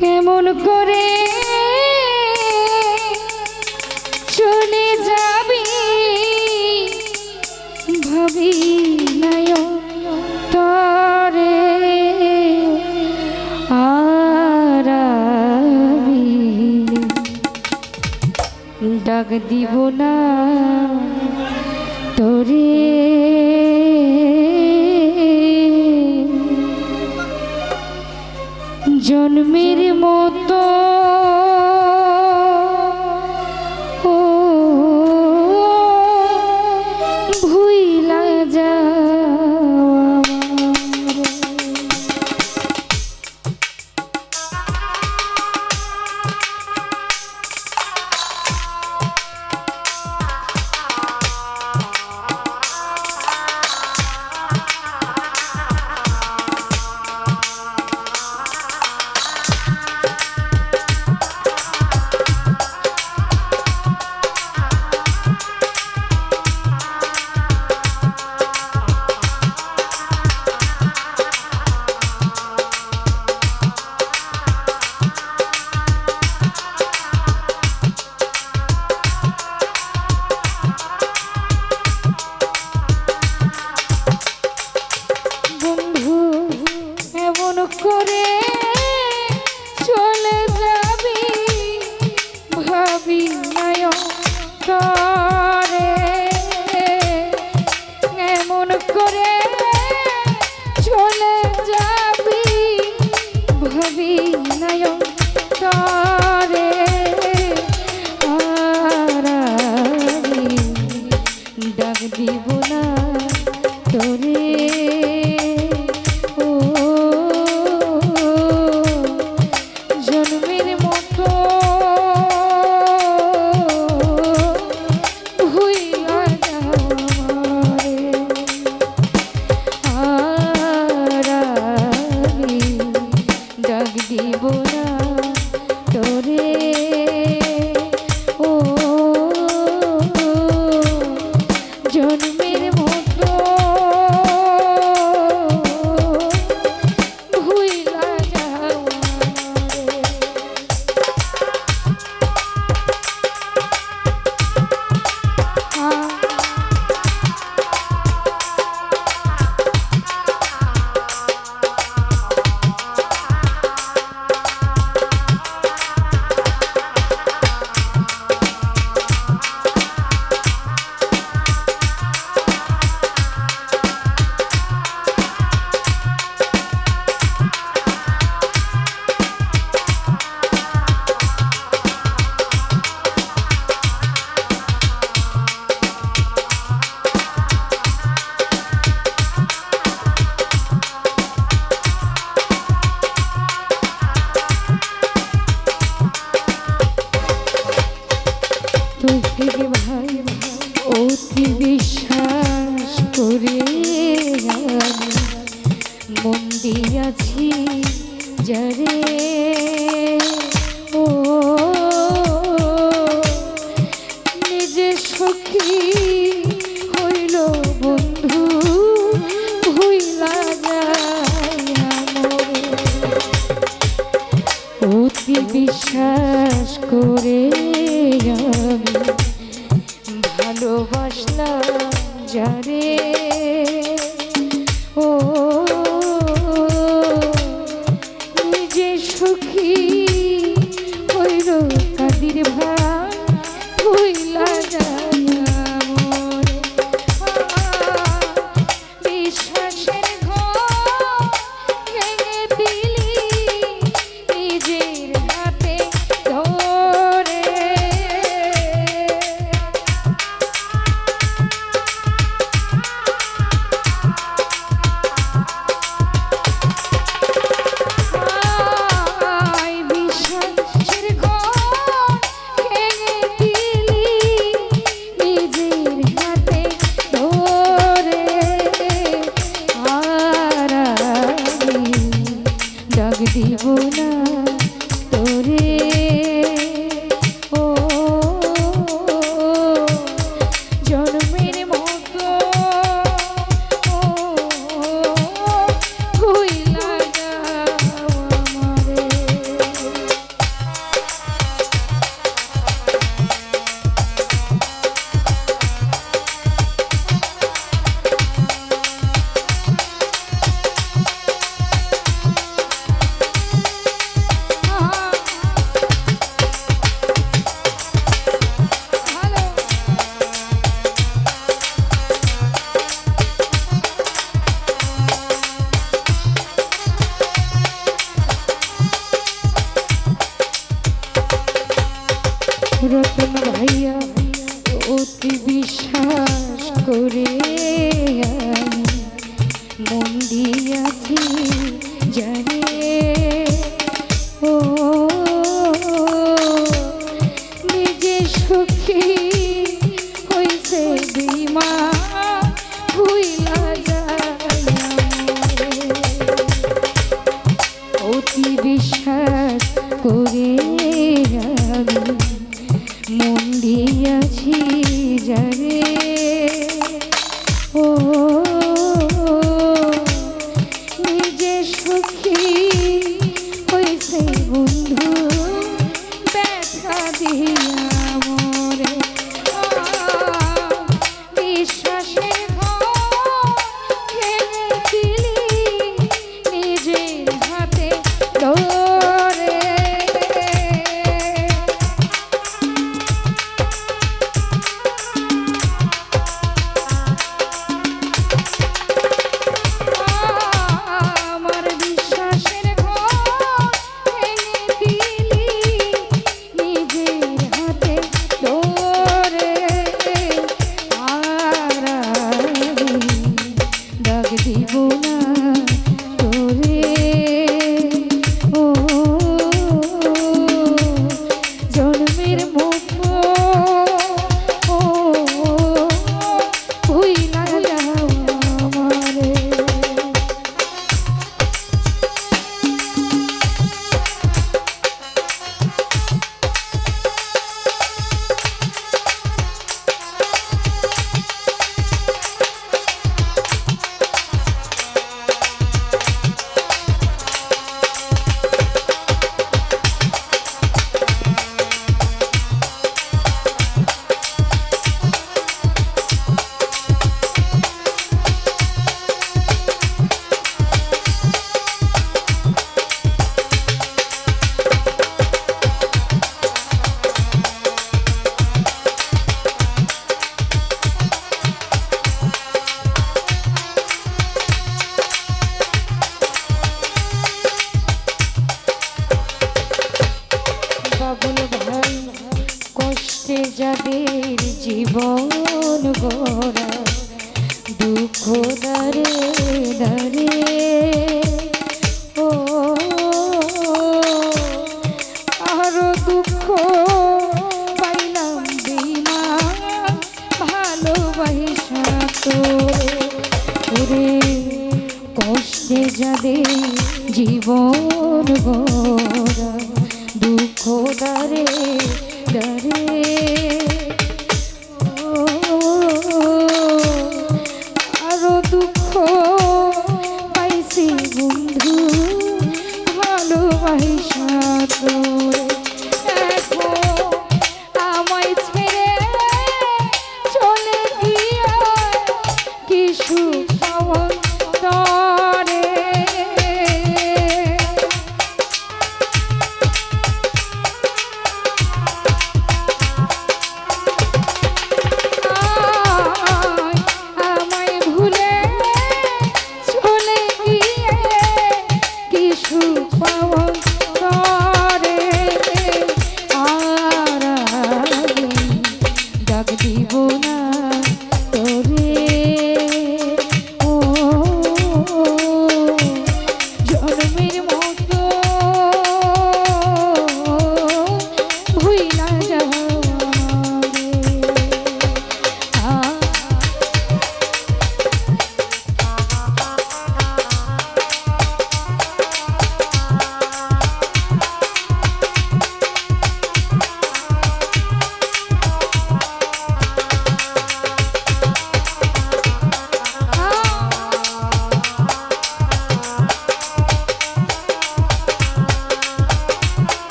এমন করে চলে যাবি? ভাবি নাই তরে ডাক দিব না তোরে। জন্মের মতো করে তোকে বিশ্বাস করে আমি মন ও, নিজে সখী হইল বন্ধু হইলা যায় অতি বিশ্বাস করে যারে ও নিজে সুখী হইল কাদির ভাই। করে আমি মন দিয়াছি জানে। ও নিজে সুখী হয়েছে বিমা ভুইলা যায় অতি বিশ্ব ফিরিয়া গোরা দুঃখ দারে দারে ও আরও দুঃখ পাইলাম বিনা ভালোবাসা তো। জীবন গোরা দুঃখ